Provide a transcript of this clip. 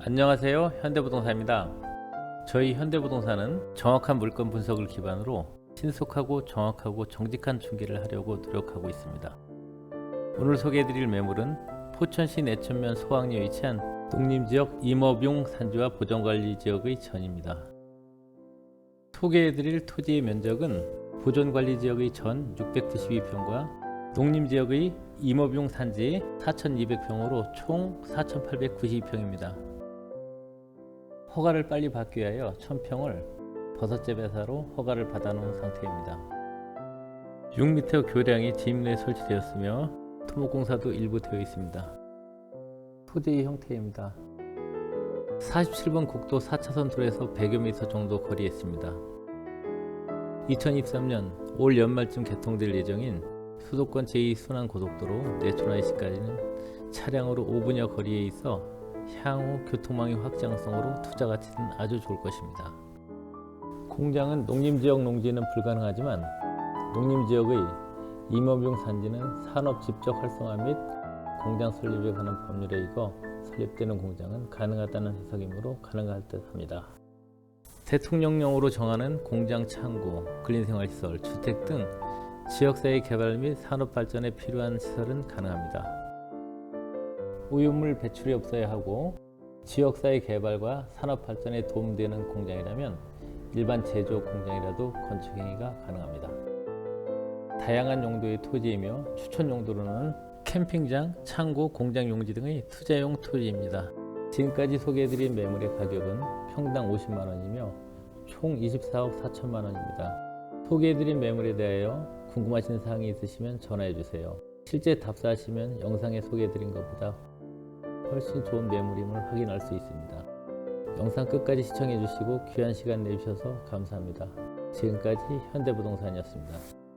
안녕하세요. 현대부동산입니다. 저희 현대부동산은 정확한 물건 분석을 기반으로 신속하고 정확하고 정직한 중개를 하려고 노력하고 있습니다. 오늘 소개해드릴 매물은 포천시 내천면 소학리에 위치한 농림지역 임업용 산지와 보존관리 지역의 전입니다. 소개해드릴 토지의 면적은 보존관리 지역의 전 692평과 농림지역의 임업용 산지 4,200평으로 총 4,892평입니다. 허가를 빨리 받기 위하여 1000평을 버섯재 배사로 허가를 받아놓은 상태입니다. 6m 교량이 지임내에 설치되었으며 토목공사도 일부 되어 있습니다. 토지의 형태입니다. 47번 국도 4차선 도로에서 100여 미터 정도 거리에 있습니다. 2023년 올 연말쯤 개통될 예정인 수도권 제2순환고속도로 내촌화시까지는 차량으로 5분여 거리에 있어 향후 교통망의 확장성으로 투자 가치는 아주 좋을 것입니다. 공장은 농림지역 농지는 불가능하지만 농림지역의 임업용 산지는 산업 집적 활성화 및 공장 설립에 관한 법률에 의거 설립되는 공장은 가능하다는 해석이므로 가능할 듯합니다. 대통령령으로 정하는 공장 창고, 근린생활시설, 주택 등 지역사회 개발 및 산업 발전에 필요한 시설은 가능합니다. 오염물 배출이 없어야 하고 지역사회 개발과 산업 발전에 도움되는 공장이라면 일반 제조업 공장이라도 건축 행위가 가능합니다. 다양한 용도의 토지이며 추천 용도로는 캠핑장, 창고, 공장 용지 등의 투자용 토지입니다. 지금까지 소개해드린 매물의 가격은 평당 50만 원이며 총 24억 4천만 원입니다. 소개해드린 매물에 대하여 궁금하신 사항이 있으시면 전화해 주세요. 실제 답사하시면 영상에 소개해드린 것보다 훨씬 좋은 매물임을 확인할 수 있습니다. 영상 끝까지 시청해 주시고 귀한 시간 내주셔서 감사합니다. 지금까지 현대부동산이었습니다.